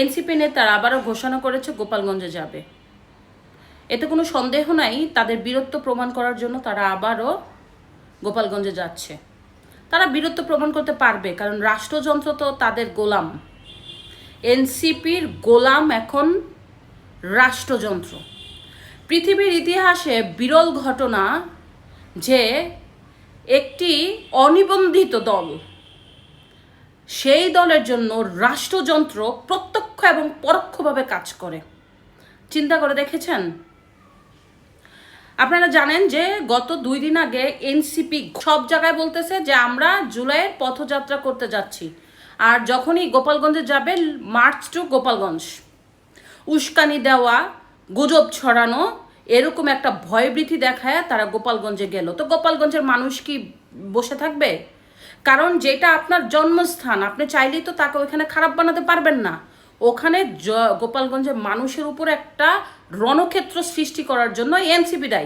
NCP নেতারা আবারও ঘোষণা করেছে গোপালগঞ্জে যাবে। এতে কোনো সন্দেহ নাই, তাদের বীরত্ব প্রমাণ করার জন্য তারা আবারও গোপালগঞ্জে যাচ্ছে। তারা বীরত্ব প্রমাণ করতে পারবে, কারণ রাষ্ট্রযন্ত্র তো তাদের গোলাম। এনসিপির গোলাম এখন রাষ্ট্রযন্ত্র। পৃথিবীর ইতিহাসে বিরল ঘটনা যে একটি অনিবন্ধিত দল, সেই দলের জন্য রাষ্ট্রযন্ত্র প্রত্যক্ষ এবং পরোক্ষভাবে কাজ করে। চিন্তা করে দেখেছেন? আপনারা জানেন যে গত দুই দিন আগে এনসিপি সব জায়গায় বলতেছে যে আমরা জুলাইয়ের পথযাত্রা করতে যাচ্ছি। আর যখনই গোপালগঞ্জে যাবে, মার্চ টু গোপালগঞ্জ। উস্কানি দেওয়া, গুজব ছড়ানো, এরকম একটা ভয়ভীতি দেখায় তারা গোপালগঞ্জে গেল। তো গোপালগঞ্জের মানুষ কি বসে থাকবে? কারণ যেটা আপনার জন্মস্থান, আপনি চাইলেই তো তাকে ওইখানে খারাপ বানাতে পারবেন না। ওখানে গোপালগঞ্জের মানুষের উপর একটা রণক্ষেত্র সৃষ্টি করার জন্য এনসিপি দায়ী।